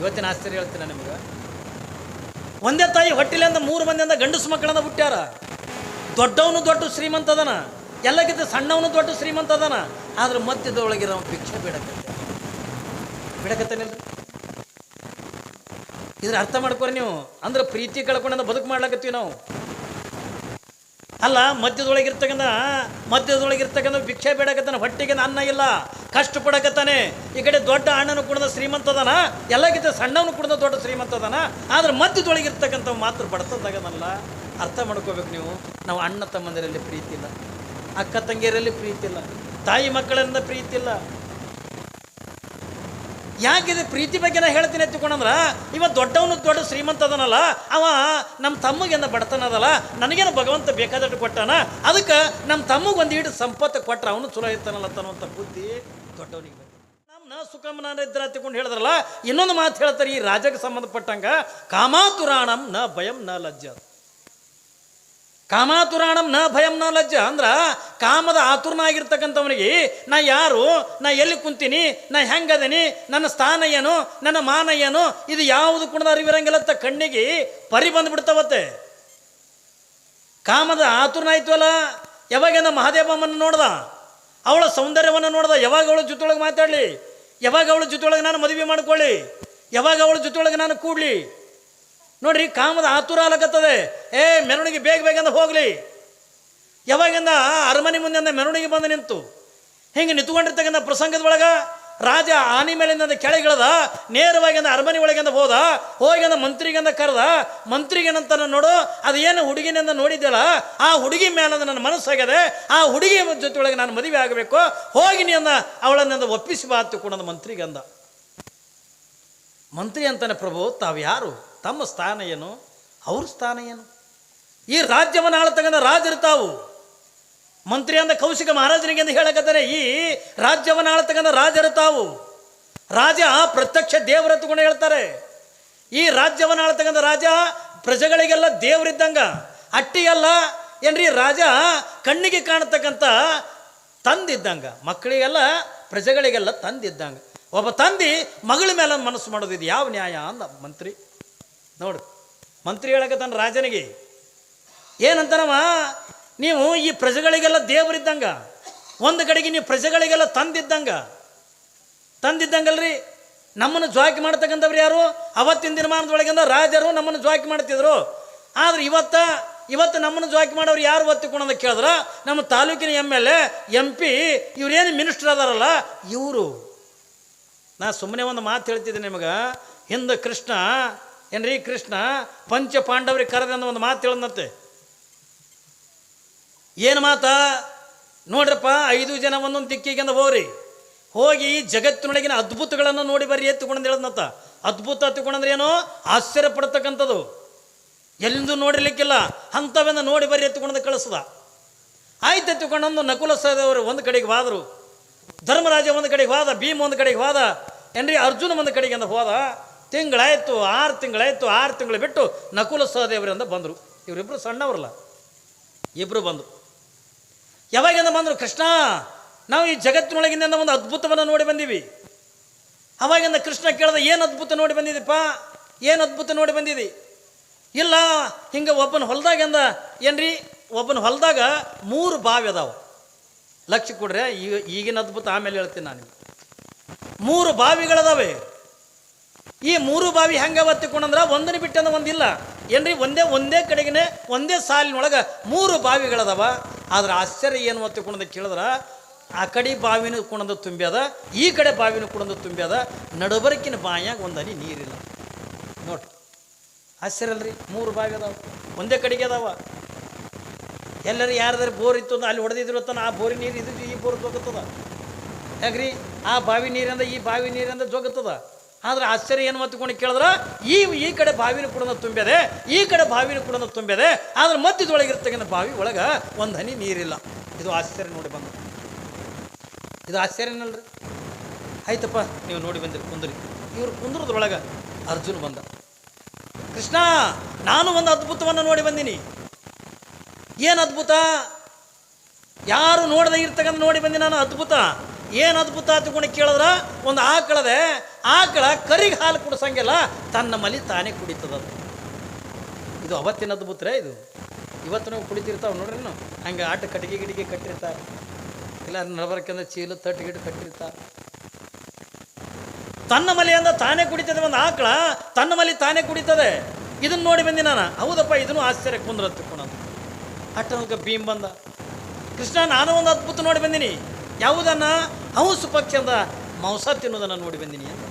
ಇವತ್ತಿನ ಆಶ್ಚರ್ಯ ಹೇಳ್ತೀನಿ ನಿಮಗೆ. ಒಂದೇ ತಾಯಿ ಹೊಟ್ಟಿಲಿಂದ ಮೂರು ಮಂದಿಯಿಂದ ಗಂಡಸು ಮಕ್ಕಳನ್ನ ಹುಟ್ಟ್ಯಾರ. ದೊಡ್ಡವನು ದೊಡ್ಡ ಶ್ರೀಮಂತ ಅದನ. ಎಲ್ಲಕ್ಕಿಂತ ಸಣ್ಣವನು ದೊಡ್ಡ ಶ್ರೀಮಂತ ಅದನ. ಆದ್ರೆ ಮಧ್ಯದೊಳಗಿರೋ ಭಿಕ್ಷೆ ಬಿಡಕತ್ತೆ. ಬಿಡಕತ್ತೇನಿಲ್ಲ ಇದ್ರ ಅರ್ಥ ಮಾಡ್ಕೊರಿ ನೀವು. ಅಂದ್ರೆ ಪ್ರೀತಿ ಕಳ್ಕೊಂಡ ಬದುಕು ಮಾಡ್ಲಕತ್ತೀವಿ ನಾವು. ಅಲ್ಲ, ಮಧ್ಯದೊಳಗಿರ್ತಕ್ಕಂಥ ಮಧ್ಯದೊಳಗಿರ್ತಕ್ಕಂಥ ಭಿಕ್ಷೆ ಬೇಡಕತ್ತಾನ ಹೊಟ್ಟಿಗೆ ಅನ್ನ ಇಲ್ಲ. ಕಷ್ಟ ಪಡಕತ್ತಾನೆ ಈ ಕಡೆ ದೊಡ್ಡ ಅಣ್ಣನು ಕುಡ್ದ ಶ್ರೀಮಂತ ಅದಾನ. ಎಲ್ಲಕ್ಕಿಂತ ಸಣ್ಣವನು ಕುಡ್ದ ದೊಡ್ಡ ಶ್ರೀಮಂತ ಅದಾನ. ಆದ್ರೆ ಮಧ್ಯದೊಳಗಿರ್ತಕ್ಕಂಥ ಮಾತ್ರ ಬಡತದಾಗದಲ್ಲ ಅರ್ಥ ಮಾಡ್ಕೋಬೇಕು ನೀವು. ನಾವು ಅಣ್ಣ ತಮ್ಮಂದಿರಲ್ಲಿ ಪ್ರೀತಿ ಇಲ್ಲ. ಅಕ್ಕ ತಂಗಿಯರಲ್ಲಿ ಪ್ರೀತಿ ಇಲ್ಲ. ತಾಯಿ ಮಕ್ಕಳಿಂದ ಪ್ರೀತಿ ಇಲ್ಲ. ಯಾಕಿದೆ ಪ್ರೀತಿ ಬಗ್ಗೆ ನಾ ಹೇಳ್ತೀನಿ ಎತ್ತಿಕೊಂಡಂದ್ರ ಇವ ದೊಡ್ಡವನು ದೊಡ್ಡ ಶ್ರೀಮಂತ ಅದನಲ್ಲ, ಅವ ನಮ್ಮ ತಮ್ಮಗೆಂದ ಬಡತನ ಅದಲ್ಲ, ನನಗೇನು ಭಗವಂತ ಬೇಕಾದಷ್ಟು ಕೊಟ್ಟಾನ, ಅದಕ್ಕೆ ನಮ್ಮ ತಮ್ಮಗೆ ಒಂದು ಈಡು ಸಂಪತ್ತು ಕೊಟ್ರ ಅವನು ಚಲೋ ಇರ್ತಾನಲ್ಲ ತನ್ನುವಂಥ ಬುದ್ಧಿ ದೊಡ್ಡವನಿಗೆ ನಮ್ಮನ್ನ ಸುಖಮನ ಇದ್ರ ತಿಳ್ಕೊಂಡು ಹೇಳಿದ್ರಲ್ಲ, ಇನ್ನೊಂದು ಮಾತು ಹೇಳ್ತಾರೆ ಈ ರಾಜಕ್ಕೆ ಸಂಬಂಧಪಟ್ಟಂಗ, ಕಾಮಾತುರಾಣಂ ನ ಭಯಂ ನ ಲಜ್ಜ ಕಾಮಾತುರಾಣಂ ನ ಭಯಂ ನ ಲಜ್ಜ ಅಂದ್ರ ಕಾಮದ ಆತುರನಾಗಿರ್ತಕ್ಕಂಥವನಿಗೆ, ನಾ ಯಾರು, ನಾ ಎಲ್ಲಿ ಕುಂತೀನಿ, ನಾ ಹೆಂಗದೀನಿ, ನನ್ನ ಸ್ಥಾನ ಏನು, ನನ್ನ ಮಾನ ಏನು, ಇದು ಯಾವುದು ಕುಣದ ಅರಿವಿರಂಗಿಲ್ಲತ್ತ ಕಣ್ಣಿಗೆ ಪರಿ ಬಂದ್ಬಿಡ್ತಾವತ್ತೆ. ಕಾಮದ ಆತುರನಾಯ್ತವಲ್ಲ ಯಾವಾಗೇನ ಮಹಾದೇವಮ್ಮನ ನೋಡ್ದ, ಅವಳ ಸೌಂದರ್ಯವನ್ನು ನೋಡ್ದ, ಯಾವಾಗ ಅವಳ ಜೊತೆಯೊಳಗೆ ಮಾತಾಡಲಿ, ಯಾವಾಗ ಅವಳ ಜೊತೆಯೊಳಗೆ ನಾನು ಮದುವೆ ಮಾಡ್ಕೊಳ್ಳಿ, ಯಾವಾಗ ಅವಳ ಜೊತೆಯೊಳಗೆ ನಾನು ಕೂಡ್ಲಿ ನೋಡ್ರಿ, ಕಾಮದ ಆತುರ ಆಗತ್ತದ ಏ ಮೆರವಣಿಗೆ ಬೇಗ ಬೇಗಂದ ಹೋಗಲಿ. ಯಾವಾಗಿಂದ ಅರಮನೆ ಮುಂದೆ ಅಂದ ಮೆರವಣಿಗೆ ಬಂದು ನಿಂತು. ಹಿಂಗೆ ನಿಂತ್ಕೊಂಡಿರ್ತಕ್ಕಂಥ ಪ್ರಸಂಗದ ಒಳಗೆ ರಾಜ ಆನೆ ಮೇಲಿಂದ ಕೆಳಗಿಳದ, ನೇರವಾಗಿ ಅಂದ ಅರಮನೆ ಒಳಗಿಂದ ಹೋದ ಹೋಗಿಂದ ಮಂತ್ರಿಗಿಂದ ಕರೆದ ಮಂತ್ರಿಗೇನಂತ ನೋಡು, ಅದೇನು ಹುಡುಗಿನಿಂದ ನೋಡಿದ್ದಲ್ಲ ಆ ಹುಡುಗಿ ಮೇಲೆ ನನ್ನ ಮನಸ್ಸಾಗ್ಯದೆ, ಆ ಹುಡುಗಿ ಜೊತೆ ಒಳಗೆ ನಾನು ಮದುವೆ ಆಗಬೇಕು, ಹೋಗಿ ನೀ ಅಂದ ಅವಳನ್ನ ಒಪ್ಪಿಸಿ ಬಾತು ಕೂಡ ಮಂತ್ರಿಗಂದ ಮಂತ್ರಿ ಅಂತಾನೆ, ಪ್ರಭು ತಾವು ಯಾರು ತಮ್ಮ ಸ್ಥಾನ ಏನು? ಅವ್ರ ಸ್ಥಾನ ಏನು? ಈ ರಾಜ್ಯವನ್ನು ಆಳ್ತಕ್ಕಂಥ ರಾಜರು ತಾವು. ಮಂತ್ರಿ ಅಂದ ಕೌಶಿಕ ಮಹಾರಾಜನಿಗೆ ಅಂತ ಹೇಳಕತ್ತಾರೆ, ಈ ರಾಜ್ಯವನ್ನು ಆಳ್ತಕ್ಕಂಥ ರಾಜರು ತಾವು. ರಾಜ ಪ್ರತ್ಯಕ್ಷ ದೇವರ ತಗೊಂಡು ಹೇಳ್ತಾರೆ. ಈ ರಾಜ್ಯವನ್ನು ಆಳ್ತಕ್ಕಂಥ ರಾಜ ಪ್ರಜೆಗಳಿಗೆಲ್ಲ ದೇವರಿದ್ದಂಗ ಅಟ್ಟಿಗೆಲ್ಲ ಏನ್ರಿ, ರಾಜ ಕಣ್ಣಿಗೆ ಕಾಣತಕ್ಕಂಥ ತಂದಿದ್ದಂಗ, ಮಕ್ಕಳಿಗೆಲ್ಲ ಪ್ರಜೆಗಳಿಗೆಲ್ಲ ತಂದಿದ್ದಂಗ. ಒಬ್ಬ ತಂದಿ ಮಗಳ ಮೇಲೆ ಮನಸ್ಸು ಮಾಡೋದು ಇದು ಯಾವ ನ್ಯಾಯ ಅಂದ ಮಂತ್ರಿ. ನೋಡು, ಮಂತ್ರಿ ಹೇಳಕತ್ತಾನ ರಾಜನಿಗೆ, ಏನಂತಾನವ? ನೀವು ಈ ಪ್ರಜೆಗಳಿಗೆಲ್ಲ ದೇವರಿದ್ದಂಗ, ಒಂದು ಕಡೆಗೆ ನೀವು ಪ್ರಜೆಗಳಿಗೆಲ್ಲ ತಂದಿದ್ದಂಗ, ತಂದಿದ್ದಂಗಲ್ರಿ, ನಮ್ಮನ್ನು ಜ್ವಾಕಿ ಮಾಡ್ತಕ್ಕಂಥವ್ರು ಯಾರು? ಅವತ್ತಿನ ದಿನಮಾನದೊಳಗಿಂದ ರಾಜರು ನಮ್ಮನ್ನು ಜ್ವಾಕಿ ಮಾಡ್ತಿದ್ರು. ಆದ್ರೆ ಇವತ್ತ, ಇವತ್ತು ನಮ್ಮನ್ನು ಜ್ವಾಕಿ ಮಾಡೋರು ಯಾರು ಅಂತ ಕೇಳಿದ್ರ? ನಮ್ಮ ತಾಲೂಕಿನ M L A, M P, ಇವ್ರೇನು ಮಿನಿಸ್ಟರ್ ಅದಾರಲ್ಲ, ಇವರು. ನಾ ಸುಮ್ಮನೆ ಒಂದು ಮಾತು ಹೇಳ್ತಿದ್ದೆ ನಿಮಗೆ. ಹಿಂದೆ ಕೃಷ್ಣ ಏನ್ರಿ ಕೃಷ್ಣ? ಪಂಚ ಪಾಂಡವರಿಗೆ ಕರೆದ ಅನ್ನೋ ಒಂದು ಮಾತು ಹೇಳದಂತೆ ಏನು ಮಾತ? ನೋಡ್ರಪ್ಪ, ಐದು ಜನ ಒಂದೊಂದು ದಿಕ್ಕಿಗೆ ಹೋಗ್ರಿ. ಹೋಗಿ ಜಗತ್ತಿನೊಳಗಿನ ಅದ್ಭುತಗಳನ್ನು ನೋಡಿ ಬರ್ರಿ ಎತ್ತುಕೊಂಡು ಹೇಳದ್ನತ್ತ ಅದ್ಭುತ ಎತ್ತುಕೊಂಡ್ರೆ ಏನೋ? ಆಶ್ಚರ್ಯ ಪಡ್ತಕ್ಕಂಥದ್ದು. ಎಲ್ಲಿಂದು ನೋಡಿರ್ಲಿಕ್ಕಿಲ್ಲ. ಅಂಥವೆಂದ ನೋಡಿ ಬರ್ರಿ ಎತ್ತುಕೊಂಡು ಕಳಿಸ್ದ. ಆಯ್ತು ಎತ್ತುಕೊಂಡಂದು ನಕುಲ ಸಹದೇವರು ಒಂದು ಕಡೆಗೆ ಹೋದರು. ಧರ್ಮರಾಜ ಒಂದು ಕಡೆಗೆ ಹೋದ, ಭೀಮ್ ಒಂದು ಕಡೆಗೆ ಹೋದ. ಏನ್ರಿ ಅರ್ಜುನ ಒಂದು ಕಡೆಗೆ ಹೋದ. ತಿಂಗಳಾಯ್ತು, ಆರು ತಿಂಗಳಾಯಿತು, ಆರು ತಿಂಗಳು ಬಿಟ್ಟು ನಕುಲ ಸಹದೇವರಿಂದ ಬಂದರು. ಇವರಿಬ್ಬರು ಸಣ್ಣವ್ರಲ್ಲ. ಇಬ್ಬರು ಬಂದರು. ಯಾವಾಗಿಂದ ಬಂದರು? ಕೃಷ್ಣ, ನಾವು ಈ ಜಗತ್ತಿನೊಳಗಿಂದ ಒಂದು ಅದ್ಭುತವನ್ನು ನೋಡಿ ಬಂದೀವಿ. ಅವಾಗಿಂದ ಕೃಷ್ಣ ಕೇಳಿದ, ಏನು ಅದ್ಭುತ ನೋಡಿ ಬಂದಿದ್ದೀಪ್ಪ? ಏನು ಅದ್ಭುತ ನೋಡಿ ಬಂದಿದ್ದಿ ಇಲ್ಲ, ಹಿಂಗೆ ಒಬ್ಬನ ಹೊಲದಾಗಿಂದ ಏನ್ರಿ? ಒಬ್ಬನ ಹೊಲದಾಗ ಮೂರು ಬಾವಿ ಅದಾವ. ಲಕ್ಷ ಕೊಡ್ರೆ ಈಗ ಈಗಿನ ಅದ್ಭುತ ಆಮೇಲೆ ಹೇಳ್ತೀನಿ ನಾನು ಮೂರು ಬಾವಿಗಳದಾವೆ. ಈ ಮೂರು ಬಾವಿ ಹೆಂಗ ಒತ್ತಿಕೊಂಡಂದ್ರ ಒಂದನ್ನು ಬಿಟ್ಟಂದ್ರೆ ಒಂದಿಲ್ಲ. ಏನ್ರಿ? ಒಂದೇ ಒಂದೇ ಕಡೆಗಿನೇ, ಒಂದೇ ಸಾಲಿನೊಳಗೆ ಮೂರು ಬಾವಿಗಳದವ ಆದ್ರೆ ಆಶ್ಚರ್ಯ ಏನು ಒತ್ತಿಕೊಂಡ ಕೇಳಿದ್ರೆ, ಆ ಕಡೆ ಬಾವಿನ ಕುಣದ ತುಂಬ್ಯದ ಈ ಕಡೆ ಬಾವಿನ ಕುಣದ ತುಂಬ್ಯದ ನಡುಬರಕಿನ ಬಾಯಾಗ ಒಂದನಿ ನೀರಿಲ್ಲ ನೋಡ್ರಿ ಆಶ್ಚರ್ಯ ಅಲ್ರಿ? ಮೂರು ಬಾವಿ ಅದಾವ, ಒಂದೇ ಕಡೆಗೆ ಅದಾವ. ಎಲ್ಲರೂ ಯಾರ್ದಾರು ಬೋರ್ ಇತ್ತು ಅಲ್ಲಿ ಹೊಡೆದಿದ್ರು ತನ ಆ ಬೋರಿ ನೀರು ಇದು, ಈ ಬೋರ್ ಜೋಗುತ್ತದ. ಯಾಕ್ರಿ? ಆ ಬಾವಿ ನೀರಿಂದ ಈ ಬಾವಿ ನೀರಿಂದ ಜೋಗುತ್ತದ. ಆದ್ರೆ ಆಶ್ಚರ್ಯ ಏನು ಮತ್ತುಕೊಂಡು ಕೇಳಿದ್ರೆ? ಈ ಈ ಕಡೆ ಬಾವಿನ ಕೂಡ ತುಂಬಿದೆ ಈ ಕಡೆ ಬಾವಿನ ಕೂಡ ತುಂಬಿದೆ ಆದ್ರೆ ಮಧ್ಯದೊಳಗಿರ್ತಕ್ಕಂಥ ಬಾವಿ ಒಳಗೆ ಒಂದು ಹನಿ ನೀರಿಲ್ಲ. ಇದು ಆಶ್ಚರ್ಯ ನೋಡಿ ಬಂದ. ಇದು ಆಶ್ಚರ್ಯನಲ್ರಿ ಆಯ್ತಪ್ಪ, ನೀವು ನೋಡಿ ಬಂದಿರಿ, ಕುಂದ್ರಿ. ಇವರು ಕುಂದ್ರದ್ರೊಳಗೆ ಅರ್ಜುನ್ ಬಂದ. ಕೃಷ್ಣ, ನಾನು ಒಂದು ಅದ್ಭುತವನ್ನು ನೋಡಿ ಬಂದೀನಿ. ಏನು ಅದ್ಭುತ? ಯಾರು ನೋಡದೆ ಇರ್ತಕ್ಕಂಥ ನೋಡಿ ಬಂದಿ ನಾನು ಅದ್ಭುತ? ಏನು ಅದ್ಭುತ ಗುಣ ಕೇಳಿದ್ರ? ಒಂದು ಆಕಳದೆ ಆಕಳ ಕರಿಗೆ ಹಾಲು ಕುಡಿಸಂಗಿಲ್ಲ ತನ್ನ ಮಲಿ ತಾನೇ ಕುಡಿತದ ಇದು ಅವತ್ತಿನ ಅದ್ಭುತ ರೇ ಇದು. ಇವತ್ತು ನಾವು ಕುಡಿತಿರ್ತಾವೆ ನೋಡ್ರಿ ನಾವು ಹಂಗೆ ಆಟ ಕಟ್ಟಿಗೆ ಗಿಟಿಗೆ ಕಟ್ಟಿರ್ತಾರೆ. ಇಲ್ಲ ನಡಬರ್ಕಂದ್ರೆ ಚೀಲ ತಟ್ಟು ಗಿಟ್ಟು ಕಟ್ಟಿರ್ತಾರೆ. ತನ್ನ ಮಲೆಯಿಂದ ತಾನೇ ಕುಡಿತದೆ ಒಂದು ಆಕಳ, ತನ್ನ ಮಲಿ ತಾನೇ ಕುಡಿತದೆ. ಇದನ್ನು ನೋಡಿ ಬಂದಿ ನಾನು. ಹೌದಪ್ಪ, ಇದನ್ನು ಆಶ್ಚರ್ಯ ಕುಂದ್ರ ತಿಳ್ಕೊಂಡು ಅಟ್ಟ ಭೀಮ್ ಬಂದ. ಕೃಷ್ಣ, ನಾನು ಒಂದು ಅದ್ಭುತ ನೋಡಿ ಬಂದಿನಿ. ಯಾವುದನ್ನ? ಹಂಸ ಪಕ್ಷದ ಮಾಂಸ ತಿನ್ನೋದನ್ನು ನೋಡಿ ಬಂದಿನಿ. ಅಂತ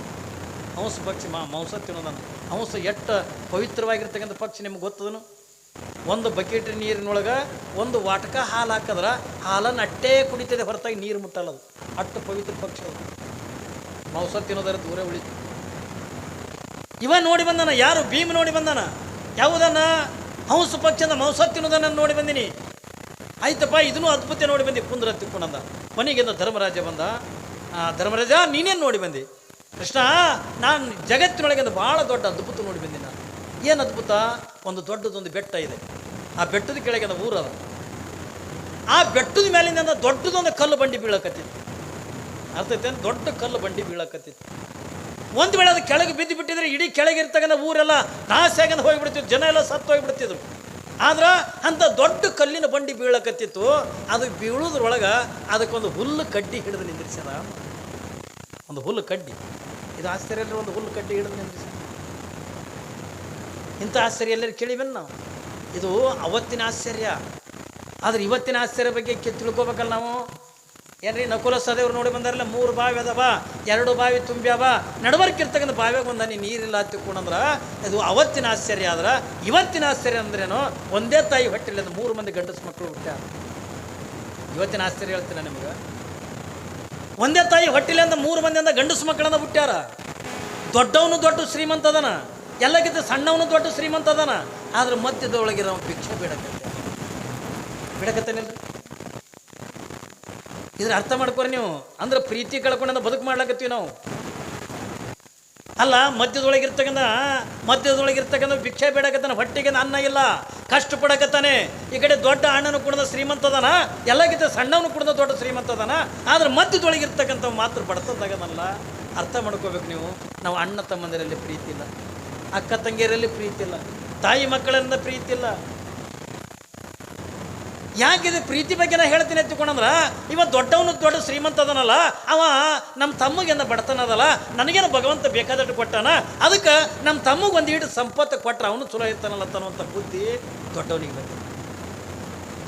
ಹಂಸ ಪಕ್ಷಿ ಮಾ ಮಾಂಸ ತಿನ್ನೋದನ್ನು. ಹಂಸ ಎಷ್ಟು ಪವಿತ್ರವಾಗಿರ್ತಕ್ಕಂಥ ಪಕ್ಷಿ ನಿಮ್ಗೆ ಗೊತ್ತದನು? ಒಂದು ಬಕೆಟ್ ನೀರಿನೊಳಗೆ ಒಂದು ವಾಟಕ ಹಾಲು ಹಾಕಿದ್ರೆ ಹಾಲನ್ನು ಅಟ್ಟೇ ಕುಡಿತದೆ ಹೊರತಾಗಿ ನೀರು ಮುಟ್ಟಲ್ಲ ಅದು ಅಟ್ಟು ಪವಿತ್ರ ಪಕ್ಷಿ ಅದು. ಮಾಂಸ ತಿನ್ನೋದರ ದೂರ ಉಳಿತು. ಇವ ನೋಡಿ ಬಂದನ, ಯಾರು? ಭೀಮ್ ನೋಡಿ ಬಂದಾನ? ಯಾವುದನ್ನ? ಹಂಸ ಪಕ್ಷದ ಮಾಂಸ ತಿನ್ನೋದನ್ನ ನೋಡಿ ಬಂದಿನಿ. ಆಯ್ತಪ್ಪ, ಇದನ್ನು ಅದ್ಭುತ ನೋಡಿ ಬಂದಿ ಕುಂದ್ರ ತಿಕ್ಕೊಂಡಂದ. ಕೊನೆಗಿಂದ ಧರ್ಮರಾಜ ಬಂದ. ಧರ್ಮರಾಜ ನೀನೇನು ನೋಡಿ ಬಂದಿ? ಕೃಷ್ಣ, ನಾನು ಜಗತ್ತಿನೊಳಗಿಂದ ಭಾಳ ದೊಡ್ಡ ಅದ್ಭುತ ನೋಡಿ ಬಂದಿ ನಾನು. ಏನು ಅದ್ಭುತ? ಒಂದು ದೊಡ್ಡದೊಂದು ಬೆಟ್ಟ ಇದೆ. ಆ ಬೆಟ್ಟದ ಕೆಳಗಿನ ಊರದ ಆ ಬೆಟ್ಟದ ಮೇಲಿಂದ ದೊಡ್ಡದೊಂದು ಕಲ್ಲು ಬಂಡಿ ಬೀಳಕತ್ತಿತ್ತು. ಅರ್ಥ ಐತೇನು ದೊಡ್ಡ ಕಲ್ಲು ಬಂಡಿ ಬೀಳಕತ್ತಿತ್ತು. ಒಂದು ವೇಳೆ ಅದು ಕೆಳಗೆ ಬಿದ್ದು ಬಿಟ್ಟಿದ್ರೆ ಇಡೀ ಕೆಳಗೆ ಇರ್ತಕ್ಕಂಥ ಊರೆಲ್ಲ ನಾಶ ಆಗಂದು ಹೋಗಿಬಿಡ್ತಿದ್ರು ಜನ ಎಲ್ಲ ಸತ್ತು ಹೋಗಿಬಿಡ್ತಿದ್ರು ಆದ್ರೆ ಅಂಥ ದೊಡ್ಡ ಕಲ್ಲಿನ ಬಂಡಿ ಬೀಳಕತ್ತಿತ್ತು, ಅದು ಬೀಳೋದ್ರೊಳಗೆ ಅದಕ್ಕೊಂದು ಹುಲ್ಲು ಕಡ್ಡಿ ಹಿಡಿದು ನಿಂದ್ರಿಸ್ಯದ. ಒಂದು ಹುಲ್ಲು ಕಡ್ಡಿ. ಇದು ಆಶ್ಚರ್ಯ ಒಂದು ಹುಲ್ಲು ಕಡ್ಡಿ ಹಿಡಿದು ನಿಂದ್ರಿಸ್ಯ ಇಂಥ ಆಶ್ಚರ್ಯ ಎಲ್ಲರೂ ಕೇಳಿವೆನ್ ನಾವು? ಇದು ಅವತ್ತಿನ ಆಶ್ಚರ್ಯ. ಆದರೆ ಇವತ್ತಿನ ಆಶ್ಚರ್ಯ ಬಗ್ಗೆ ತಿಳ್ಕೊಬೇಕಲ್ಲ ನಾವು? ಏನ್ರಿ, ನಕುಲ ಸದೇವ್ರು ನೋಡಿ ಬಂದಾರಲ್ಲ, ಮೂರು ಬಾವಿ ಅದಾವ, ಎರಡು ಬಾವಿ ತುಂಬ್ಯಾವ. ನಡಬರ್ಕಿರ್ತಕ್ಕಂಥ ಬಾವಿಯಾಗ ಒಂದು ಹನಿ ನೀರಿಲ್ಲ ತಿಳ್ಕೊಂಡಂದ್ರ, ಅದು ಅವತ್ತಿನ ಆಶ್ಚರ್ಯ ಆದ್ರೆ, ಇವತ್ತಿನ ಆಶ್ಚರ್ಯ ಅಂದ್ರೇನು, ಒಂದೇ ತಾಯಿ ಹೊಟ್ಟಿಲ್ಲ ಅಂದ್ರೆ ಮೂರು ಮಂದಿ ಗಂಡಸು ಮಕ್ಕಳು ಹುಟ್ಟ್ಯಾರ. ಇವತ್ತಿನ ಆಶ್ಚರ್ಯ ಹೇಳ್ತೀನಿ ನಿಮ್ಗೆ. ಒಂದೇ ತಾಯಿ ಹೊಟ್ಟಿಲ್ಲ ಅಂದ್ರೆ ಮೂರು ಮಂದಿಯಿಂದ ಗಂಡಸು ಮಕ್ಕಳನ್ನ ಹುಟ್ಟ್ಯಾರ. ದೊಡ್ಡವನು ದೊಡ್ಡ ಶ್ರೀಮಂತ ಅದನ, ಎಲ್ಲಕ್ಕಿಂತ ಸಣ್ಣವನು ದೊಡ್ಡ ಶ್ರೀಮಂತ ಅದನ, ಆದ್ರೆ ಮಧ್ಯದೊಳಗಿರೋ ಭಿಕ್ಷೆ ಬಿಡಕತ್ತೆ ಬಿಡಕತ್ತೇನಿಲ್ರಿ? ಇದ್ರ ಅರ್ಥ ಮಾಡ್ಕೊರಿ ನೀವು. ಅಂದ್ರೆ ಪ್ರೀತಿ ಕಳ್ಕೊಂಡು ಬದುಕು ಮಾಡ್ಲಾಕತ್ತೀವಿ ನಾವು. ಅಲ್ಲ ಮಧ್ಯದೊಳಗಿರ್ತಕ್ಕಂಥ ಮಧ್ಯದೊಳಗಿರ್ತಕ್ಕಂಥ ಭಿಕ್ಷೆ ಬೇಡಕತ್ತಾನ, ಹೊಟ್ಟೆಗೆ ಅನ್ನ ಇಲ್ಲ ಕಷ್ಟಪಡಕತ್ತಾನೆ ಈ ಕಡೆ ದೊಡ್ಡ ಅಣ್ಣನು ಕುಡ್ದ ಶ್ರೀಮಂತ ಅದಾನ, ಎಲ್ಲಕ್ಕಿಂತ ಸಣ್ಣವನು ಕುಡ್ದ ದೊಡ್ಡ ಶ್ರೀಮಂತ ಅದಾನ. ಆದ್ರೆ ಮಧ್ಯದೊಳಗಿರ್ತಕ್ಕಂಥ ಮಾತ್ರ ಬಡತದಾಗದಲ್ಲ ಅರ್ಥ ಮಾಡ್ಕೋಬೇಕು ನೀವು. ನಾವು ಅಣ್ಣ ತಮ್ಮಂದಿರಲ್ಲಿ ಪ್ರೀತಿ ಇಲ್ಲ, ಅಕ್ಕ ತಂಗಿಯರಲ್ಲಿ ಪ್ರೀತಿ ಇಲ್ಲ, ತಾಯಿ ಮಕ್ಕಳಿಂದ ಪ್ರೀತಿ ಇಲ್ಲ. ಯಾಕಿದೆ ಪ್ರೀತಿ ಬಗ್ಗೆ ನಾ ಹೇಳ್ತೀನಿ ಎತ್ತಿಕೊಂಡಂದ್ರೆ ಇವ ದೊಡ್ಡವನು ದೊಡ್ಡ ಶ್ರೀಮಂತ ಅದನಲ್ಲ, ಅವ ನಮ್ಮ ತಮ್ಮಗೆಂದ ಬಡತನ ಅದಲ್ಲ, ನನಗೇನು ಭಗವಂತ ಬೇಕಾದಷ್ಟು ಕೊಟ್ಟಾನ, ಅದಕ್ಕೆ ನಮ್ಮ ತಮ್ಮಗೆ ಒಂದು ಹಿಡಿದು ಸಂಪತ್ತು ಕೊಟ್ಟರೆ ಅವನು ಚಲೋ ಇರ್ತಾನಲ್ಲ ತನ್ನುವಂಥ ಬುದ್ಧಿ ದೊಡ್ಡವನಿಗೆ ಬಂದಿದೆ.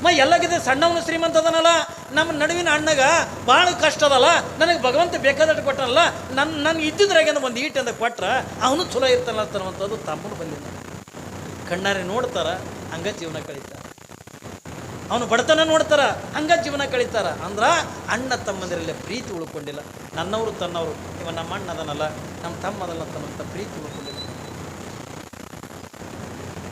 ಮ ಎಲ್ಲಗಿದೆ ಸಣ್ಣವನು ಶ್ರೀಮಂತ ಅದನಲ್ಲ, ನಮ್ಮ ನಡುವಿನ ಅಣ್ಣಗ ಭಾಳ ಕಷ್ಟ ಅದಲ್ಲ, ನನಗೆ ಭಗವಂತ ಬೇಕಾದಷ್ಟು ಕೊಟ್ಟನಲ್ಲ ನನ್ನ ನನ್ನ ಇದ್ದಿದ್ರಾಗೇನ ಒಂದು ಈಟ್ ಅಂತ ಕೊಟ್ರ ಅವನು ಚಲೋ ಇರ್ತಾನಲ್ಲ ಅನ್ನುವಂಥದ್ದು ತಮ್ಮನು ಬಂದಿಲ್ಲ ಕಣ್ಣಾರೆ ನೋಡ್ತಾರ, ಹಂಗ ಜೀವನ ಕಳೀತಾರ ಅವನು ಬಡತನ ನೋಡ್ತಾರ, ಹಂಗ ಜೀವನ ಕಳೀತಾರ. ಅಂದ್ರ ಅಣ್ಣ ತಮ್ಮಂದಿರಲ್ಲೇ ಪ್ರೀತಿ ಉಳ್ಕೊಂಡಿಲ್ಲ. ನನ್ನವರು ತನ್ನವರು, ಇವ ನಮ್ಮ ಅಣ್ಣ ಅದನಲ್ಲ, ನಮ್ಮ ತಮ್ಮ ಅದಲ್ಲ ತನ್ನಂತ ಪ್ರೀತಿ ಉಳ್ಕೊಂಡಿಲ್ಲ.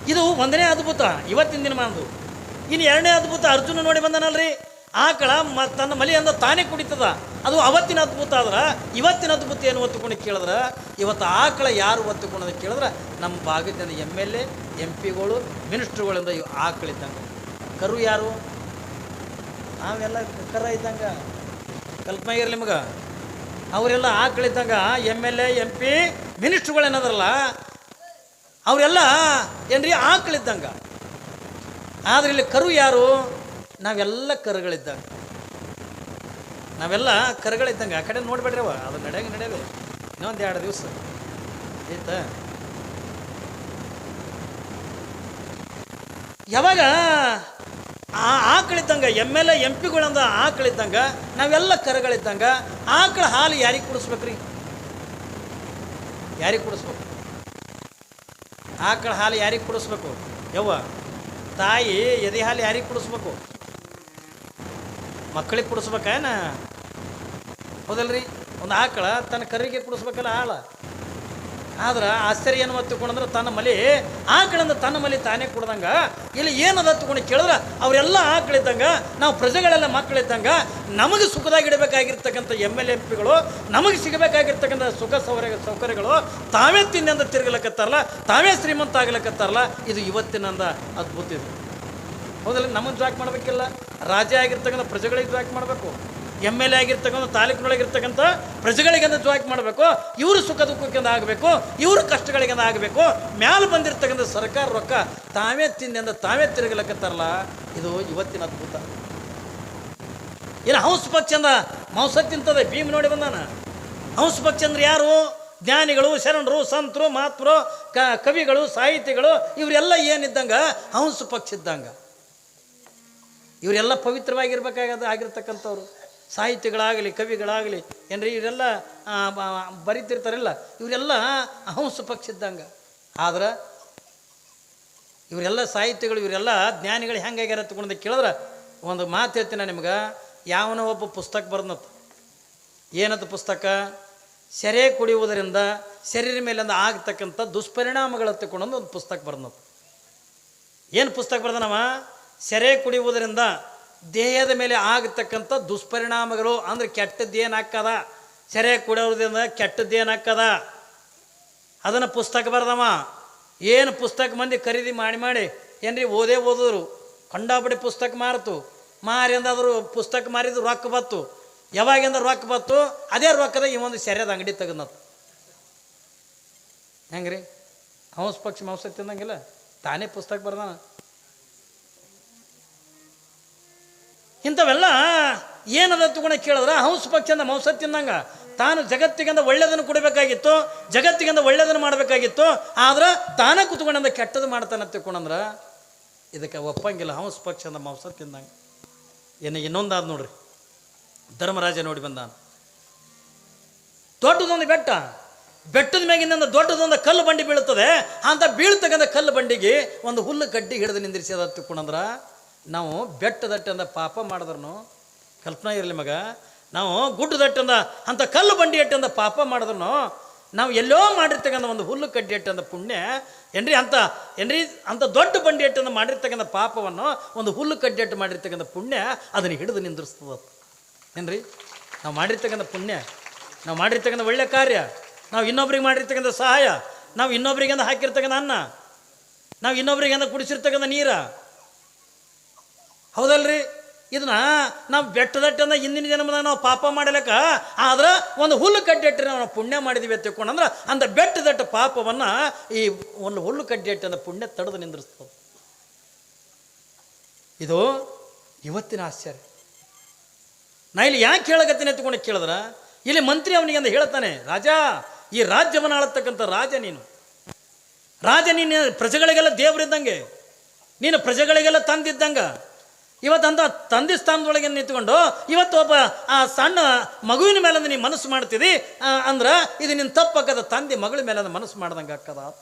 ಇದು ಒಂದನೇ ಅದ್ಭುತ, ಇವತ್ತಿನ ದಿನಮಾನದು ಇನ್ನು ಎರಡನೇ ಅದ್ಭುತ, ಅರ್ಜುನ ನೋಡಿ ಬಂದನಲ್ರಿ. ಆಕಳ ಮ, ತನ್ನ ಮಲಿಯಿಂದ ತಾನೇ ಕುಡಿತದ. ಅದು ಅವತ್ತಿನ ಅದ್ಭುತ ಆದ್ರೆ, ಇವತ್ತಿನ ಅದ್ಭುತ ಏನು ಒತ್ತುಕೊಂಡು ಕೇಳಿದ್ರೆ? ಇವತ್ತು ಆಕಳ ಯಾರು ಒತ್ತುಕೊಂಡು ಕೇಳಿದ್ರೆ? ನಮ್ಮ ಭಾಗದಿಂದ ಎಂ ಎಲ್ ಎ, ಎಂ ಪಿಗಳು, ಮಿನಿಸ್ಟ್ರುಗಳಿಂದ ಇವು ಆಕಳಿದ್ದಂಗೆ. ಕರು ಯಾರು? ನಾವೆಲ್ಲ ಕರ ಇದ್ದಂಗ. ಕಲ್ಪನೆ ಇರಲಿ ನಿಮಗೆ. ಅವರೆಲ್ಲ ಆಕಳಿದ್ದಂಗ M L A M P ಮಿನಿಸ್ಟ್ರುಗಳೇನದ್ರಲ್ಲ ಅವರೆಲ್ಲ ಏನ್ರಿ ಆಕಳಿದ್ದಂಗ ಆದ್ರೆ ಇಲ್ಲಿ ಕರು ಯಾರು? ನಾವೆಲ್ಲ ಕರುಗಳಿದ್ದಂಗ. ನಾವೆಲ್ಲ ಕರುಗಳಿದ್ದಂಗೆ. ಆ ಕಡೆ ನೋಡ್ಬೇಡ್ರಿ ಅವ ಅದು ನಡೆಯಂಗೆ ನಡೆಯಲ್ಲ ಇನ್ನೊಂದು ಎರಡು ದಿವಸ. ಆಯ್ತಾ? ಯಾವಾಗ? ಆ ಆಕಳಿದ್ದಂಗ, ಎಂ ಎಲ್ ಎ, ಎಂ ಪಿಗಳಂದ ಆಕಳಿದ್ದಂಗ, ನಾವೆಲ್ಲ ಕರುಗಳಿದ್ದಂಗೆ, ಆಕಳ ಹಾಲು ಯಾರಿಗೆ ಕುಡಿಸ್ಬೇಕ್ರಿ? ಯಾರಿಗೆ ಕುಡಿಸ್ಬೇಕು? ಆಕಳ ಹಾಲು ಯಾರಿಗೆ ಕುಡಿಸ್ಬೇಕು? ಯವ್ವ, ತಾಯಿ ಎದೆ ಹಾಲು ಯಾರಿಗೆ ಕುಡಿಸ್ಬೇಕು? ಮಕ್ಕಳಿಗೆ ಕುಡಿಸ್ಬೇಕೇನ ಹೌದಲ್ರಿ, ಒಂದು ಆಕಳ ತನ್ನ ಕರಿಗೆ ಕುಡಿಸ್ಬೇಕಲ್ಲ ಹಾಳ ಆದ್ರೆ ಆಶ್ಚರ್ಯ ಏನು ತಿಳ್ಕೊಂಡಂದ್ರೆ ತನ್ನ ಮಲಿ ಆಕಳಿಂದ ತನ್ನ ಮಲಿ ತಾನೇ ಕುಡ್ದಂಗೆ. ಇಲ್ಲಿ ಏನದ ತಗೊಂಡು ಕೇಳಿದ್ರೆ, ಅವರೆಲ್ಲ ಆಕಳಿದ್ದಂಗ, ನಾವು ಪ್ರಜೆಗಳೆಲ್ಲ ಮಕ್ಕಳಿದ್ದಂಗ, ನಮಗೆ ಸುಖದಾಗಿಡಬೇಕಾಗಿರ್ತಕ್ಕಂಥ ಎಂ ಎಲ್ ಎಂ ಪಿಗಳು, ನಮಗೆ ಸಿಗಬೇಕಾಗಿರ್ತಕ್ಕಂಥ ಸುಖ ಸೌಕರ್ಯ ಸೌಕರ್ಯಗಳು ತಾವೇ ತಿನ್ನಂದ ತಿರುಗಲಕ್ಕತ್ತಾರಲ್ಲ ತಾವೇ ಶ್ರೀಮಂತ ಆಗ್ಲಕ್ಕತ್ತಾರಲ್ಲ ಇದು ಇವತ್ತಿನಂದ ಅದ್ಭುತ ಇದು. ಹೌದಲ್ಲ, ನಮ್ಮನ್ನು ಜಾಕ್ ಮಾಡಬೇಕಿಲ್ಲ. ರಾಜ್ಯ ಆಗಿರ್ತಕ್ಕಂಥ ಪ್ರಜೆಗಳಿಗೆ ಜಾಕ್ ಮಾಡಬೇಕು. ಎಂ ಎಲ್ ಎ ಆಗಿರ್ತಕ್ಕಂಥ, ತಾಲೂಕಿನೊಳಗಿರ್ತಕ್ಕಂಥ ಪ್ರಜೆಗಳಿಗೆಂದ ಜವಾಕ್ ಮಾಡಬೇಕು, ಇವರು ಸುಖ ದುಃಖಕ್ಕಿಂದ ಆಗಬೇಕು, ಇವರು ಕಷ್ಟಗಳಿಗೆಂದ ಆಗಬೇಕು, ಮ್ಯಾಲೆ ಬಂದಿರ್ತಕ್ಕಂಥ ಸರ್ಕಾರ ರೊಕ್ಕ ತಾವೇ ತಿಂದಿಂದ ತಾವೇ ತಿರುಗಲಕ್ಕತ್ತಾರಲ್ಲ ಇದು ಇವತ್ತಿನ ಅದ್ಭುತ. ಇನ್ನು ಹಂಸ ಪಕ್ಷ ಅಂದ? ಮಾಂಸ ತಿಂತದೆ, ಭೀಮ್ ನೋಡಿ ಬಂದಾನ. ಹಂಸ ಪಕ್ಷ ಅಂದ್ರೆ ಯಾರು? ಜ್ಞಾನಿಗಳು, ಶರಣರು, ಸಂತರು, ಮಹಾತ್ಮರು, ಕ, ಕವಿಗಳು, ಸಾಹಿತಿಗಳು, ಇವರೆಲ್ಲ ಏನಿದ್ದಂಗ? ಹಂಸ ಪಕ್ಷ ಇದ್ದಂಗ. ಇವರೆಲ್ಲ ಪವಿತ್ರವಾಗಿರ್ಬೇಕಾಗದ, ಆಗಿರ್ತಕ್ಕಂಥವ್ರು. ಸಾಹಿತಿಗಳಾಗಲಿ ಕವಿಗಳಾಗಲಿ, ಏನ್ರಿ ಇವರೆಲ್ಲ ಬರಿತಿರ್ತಾರಲ್ಲ, ಇವರೆಲ್ಲ ಅಹಂಸ ಪಕ್ಷ ಇದ್ದಂಗೆ. ಆದ್ರೆ ಇವರೆಲ್ಲ ಸಾಹಿತ್ಯಗಳು, ಇವರೆಲ್ಲ ಜ್ಞಾನಿಗಳು ಹೆಂಗಾಗ್ಯಾರ ತಗೊಂಡು ಕೇಳಿದ್ರೆ, ಒಂದು ಮಾತು ಹೇಳ್ತೀನಿ ನಿಮ್ಗೆ. ಯಾವನೋ ಒಬ್ಬ ಪುಸ್ತಕ ಬರ್ದನತ್ತ ಏನದು ಪುಸ್ತಕ? ಸೆರೆ ಕುಡಿಯುವುದರಿಂದ ಶರೀರ ಮೇಲಿಂದ ಆಗ್ತಕ್ಕಂಥ ದುಷ್ಪರಿಣಾಮಗಳ ತಗೊಂಡು ಒಂದು ಪುಸ್ತಕ ಬರ್ದನತ್ತ ಏನು ಪುಸ್ತಕ ಬರ್ದನವ? ಸೆರೆ ಕುಡಿಯುವುದರಿಂದ ದೇಹದ ಮೇಲೆ ಆಗತಕ್ಕಂಥ ದುಷ್ಪರಿಣಾಮಗಳು, ಅಂದ್ರೆ ಕೆಟ್ಟದ್ದು ಏನಾಕ್ಕದ ಸೆರೆ ಕುಡಿಯೋದ್ರಿಂದ ಕೆಟ್ಟದ್ದು ಏನಾಕ್ಕದ ಅದನ್ನು ಪುಸ್ತಕ ಬರ್ದವ. ಏನು ಪುಸ್ತಕ ಮಂದಿ ಖರೀದಿ ಮಾಡಿ ಮಾಡಿ, ಏನ್ರಿ ಓದೇ ಓದಿದ್ರು? ಕಂಡಾಬಡಿ ಪುಸ್ತಕ ಮಾರ್ತು. ಮಾರಿ ಅಂದಾದ್ರು ಪುಸ್ತಕ ಮಾರಿದ್ರು ರೊಕ್ಕ ಬತ್ತು. ಯಾವಾಗಿಂದ ರೊಕ್ಕ ಬತ್ತು? ಅದೇ ರೊಕ್ಕದ ಈ ಒಂದು ಸೆರೆದ ಅಂಗಡಿ ತೆಗೆದ ಹೆಂಗ್ರಿ? ಹಂಸ ಪಕ್ಷಿ ಮಾಂಸ ತಿನ್ನಂಗಿಲ್ಲ ತಾನೇ ಪುಸ್ತಕ ಬರ್ದಾನ? ಇಂಥವೆಲ್ಲ ಏನದ ತುಗುಣ ಕೇಳಿದ್ರೆ ಹಂಸ ಪಕ್ಷಿಯಿಂದ ಮಾಂಸ ತಿನ್ನಂಗ ತಾನು ಜಗತ್ತಿಗಂದ ಒಳ್ಳೆಯದನ್ನು ಕೊಡಬೇಕಾಗಿತ್ತು ಜಗತ್ತಿಗಿಂದ ಒಳ್ಳೆಯದನ್ನು ಮಾಡಬೇಕಾಗಿತ್ತು, ಆದ್ರೆ ತಾನೇ ಕುತ್ಕೊಂಡಂದ ಕೆಟ್ಟದ್ದು ಮಾಡ್ತಾನೆ ತಿಳ್ಕೊಂಡಂದ್ರೆ ಇದಕ್ಕೆ ಒಪ್ಪಂಗಿಲ್ಲ, ಹಂಸ ಪಕ್ಷಿಯಿಂದ ಮಾಂಸ ತಿಂದಂಗೆ. ಇನ್ನೊಂದು ಇನ್ನೊಂದಾದ ನೋಡ್ರಿ. ಧರ್ಮರಾಜ ನೋಡಿ ಬಂದಾನ. ದೊಡ್ಡದೊಂದು ಬೆಟ್ಟ, ಬೆಟ್ಟದ ಮ್ಯಾಗಿನಿಂದ ದೊಡ್ಡದೊಂದು ಕಲ್ಲು ಬಂಡಿ ಬೀಳುತ್ತದೆ, ಅಂತ ಬೀಳ್ತಕ್ಕಂಥ ಕಲ್ಲು ಬಂಡಿಗೆ ಒಂದು ಹುಲ್ಲು ಕಡ್ಡಿ ಹಿಡಿದು ನಿಂದಿರಿಸಿ ಅದ ತಿಳ್ಕೊಂಡ್ರ ನಾವು ಬೆಟ್ಟದಟ್ಟಂದ ಪಾಪ ಮಾಡಿದ್ರು ಕಲ್ಪನಾ ಇರಲಿ ಮಗ, ನಾವು ಗುಡ್ಡದಟ್ಟಂದ ಅಂಥ ಕಲ್ಲು ಬಂಡಿ ಅಟ್ಟಂದ ಪಾಪ ಮಾಡಿದ್ರು ನಾವು ಎಲ್ಲೋ ಮಾಡಿರ್ತಕ್ಕಂಥ ಒಂದು ಹುಲ್ಲು ಕಡ್ಡಿ ಅಟ್ಟಂದ ಪುಣ್ಯ, ಏನ್ರಿ ಅಂತ, ಏನ್ರಿ ಅಂಥ ದೊಡ್ಡ ಬಂಡಿ ಅಟ್ಟಂದ ಮಾಡಿರ್ತಕ್ಕಂಥ ಪಾಪವನ್ನು ಒಂದು ಹುಲ್ಲು ಕಡ್ಡಿ ಅಟ್ಟು ಮಾಡಿರ್ತಕ್ಕಂಥ ಪುಣ್ಯ ಅದನ್ನು ಹಿಡಿದು ನಿಂದಿರಿಸ್ತದ. ಏನ್ರಿ? ನಾವು ಮಾಡಿರ್ತಕ್ಕಂಥ ಪುಣ್ಯ, ನಾವು ಮಾಡಿರ್ತಕ್ಕಂಥ ಒಳ್ಳೆ ಕಾರ್ಯ, ನಾವು ಇನ್ನೊಬ್ರಿಗೆ ಮಾಡಿರ್ತಕ್ಕಂಥ ಸಹಾಯ, ನಾವು ಇನ್ನೊಬ್ರಿಗೆಂದ ಹಾಕಿರ್ತಕ್ಕಂಥ ಅನ್ನ, ನಾವು ಇನ್ನೊಬ್ರಿಗೆಂದ ಕುಡಿಸಿರ್ತಕ್ಕಂಥ ನೀರ ಹೌದಲ್ರಿ? ಇದನ್ನ ನಾವು ಬೆಟ್ಟದಟ್ಟಂದ ಹಿಂದಿನ ಜನ್ಮದಾಗ ನಾವು ಪಾಪ ಮಾಡಲಕ್ಕ, ಆದ್ರೆ ಒಂದು ಹುಲ್ಲು ಕಡ್ಡೆಟ್ಟು ನಾವು ಪುಣ್ಯ ಮಾಡಿದ್ವಿ ಅಂತ ತಿಳ್ಕೊಂಡಂದ್ರೆ ಅಂತ ಬೆಟ್ಟದಟ್ಟ ಪಾಪವನ್ನು ಈ ಒಂದು ಹುಲ್ಲು ಕಡ್ಡೆಟ್ಟಂದ ಪುಣ್ಯ ತಡೆದು ನಿಂದಿರಿಸ್ತದೆ ಇದು ಇವತ್ತಿನ ಆಶ್ಚರ್ಯ. ನಾ ಇಲ್ಲಿ ಯಾಕೆ ಹೇಳಕತ್ತೀನಿ ಎತ್ಕೊಂಡು ಕೇಳಿದ್ರ? ಇಲ್ಲಿ ಮಂತ್ರಿ ಅವನಿಗೆ ಅಂತ ಹೇಳ್ತಾನೆ, ರಾಜ, ಈ ರಾಜ್ಯವನ್ನು ಆಳತಕ್ಕಂಥ ರಾಜ ನೀನು. ರಾಜ ನೀನು ಪ್ರಜೆಗಳಿಗೆಲ್ಲ ದೇವರಿದ್ದಂಗೆ, ನೀನು ಪ್ರಜೆಗಳಿಗೆಲ್ಲ ತಂದಿದ್ದಂಗ ಇವತ್ತಂತ ತಂದೆ ಸ್ಥಾನದೊಳಗೆ ನಿಂತ್ಕೊಂಡು ಇವತ್ತು ಒಬ್ಬ, ಆ, ಸಣ್ಣ ಮಗುವಿನ ಮೇಲೆ ನೀನು ಮನಸ್ಸು ಮಾಡ್ತೀರಿ ಅಂದ್ರೆ ಇದು ನಿನ್ನ ತಪ್ಪಕ್ಕದ ತಂದೆ ಮಗಳ ಮೇಲೆ ಮನಸ್ಸು ಮಾಡ್ದಂಗೆ ಆಗ್ತದ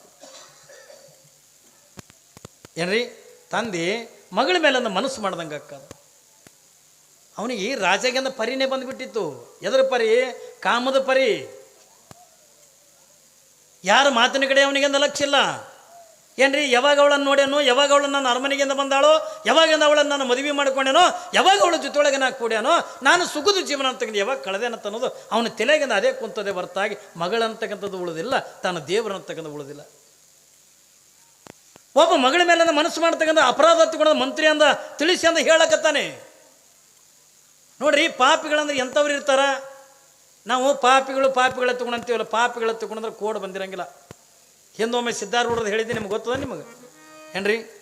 ಏನ್ರಿ? ತಂದೆ ಮಗಳ ಮೇಲೆ ಮನಸ್ಸು ಮಾಡ್ದಂಗೆ ಆಗ್ತದ ಅವನಿಗೆ ರಾಜಾಗಿಂದ ಪರಿನೇ ಬಂದುಬಿಟ್ಟಿತ್ತು. ಎದ್ರ ಪರಿ, ಕಾಮದ ಪರಿ. ಯಾರ ಮಾತಿನ ಕಡೆ ಅವನಿಗೆಂದ ಲಕ್ಷ ಇಲ್ಲ. ಏನ್ರಿ, ಯಾವಾಗ ಅವಳನ್ನು ನೋಡ್ಯಾನೋ, ಯಾವಾಗ ಅವಳನ್ನು ನಾನು ಅರಮನೆಗಿಂದ ಬಂದಾಳೋ ಯಾವಾಗಿಂದ ಅವಳನ್ನು ನಾನು ಮದುವೆ ಮಾಡ್ಕೊಂಡೇನೋ, ಯಾವಾಗ ಅವಳ ಜೊತೆಯೊಳಗೆ ನಾನು ಕೂಡ್ಯಾನೋ, ನಾನು ಸುಖದ ಜೀವನ ಅಂತಕ್ಕಂಥ ಯಾವಾಗ ಕಳೆದೇನಂತ ಅನ್ನೋದು ಅವನ ತಲೆಗಿಂದ ಅದೇ ಕುಂತದೆ ಹೊರತಾಗಿ ಮಗಳಂತಕ್ಕಂಥದ್ದು ಉಳಿದಿಲ್ಲ ತನ್ನ ದೇವರಂತಕ್ಕಂಥ ಉಳಿದಿಲ್ಲ. ಒಬ್ಬ ಮಗಳ ಮೇಲೆ ಮನಸ್ಸು ಮಾಡ್ತಕ್ಕಂಥ ಅಪರಾಧ ತಗೊಂಡ ಮಂತ್ರಿ ಅಂದ, ತಿಳಿಸಿ ಅಂದ ಹೇಳಕತ್ತಾನೆ. ನೋಡ್ರಿ, ಪಾಪಿಗಳಂದ್ರೆ ಎಂಥವ್ರು ಇರ್ತಾರ? ನಾವು ಪಾಪಿಗಳು ಪಾಪಿಗಳ ತಗೊಂಡಂತೀವಲ್ಲ ಪಾಪಿಗಳ ತಗೊಂಡ್ರೆ ಕೋಡ್ ಬಂದಿರಂಗಿಲ್ಲ. ಹಿಂದೊಮ್ಮೆ ಸಿದ್ಧಾರೂಢದ ಹೇಳಿದ್ದೆ ನಿಮ್ಗೆ ಗೊತ್ತದ ನಿಮಗೆ? ಏನ್ರಿ?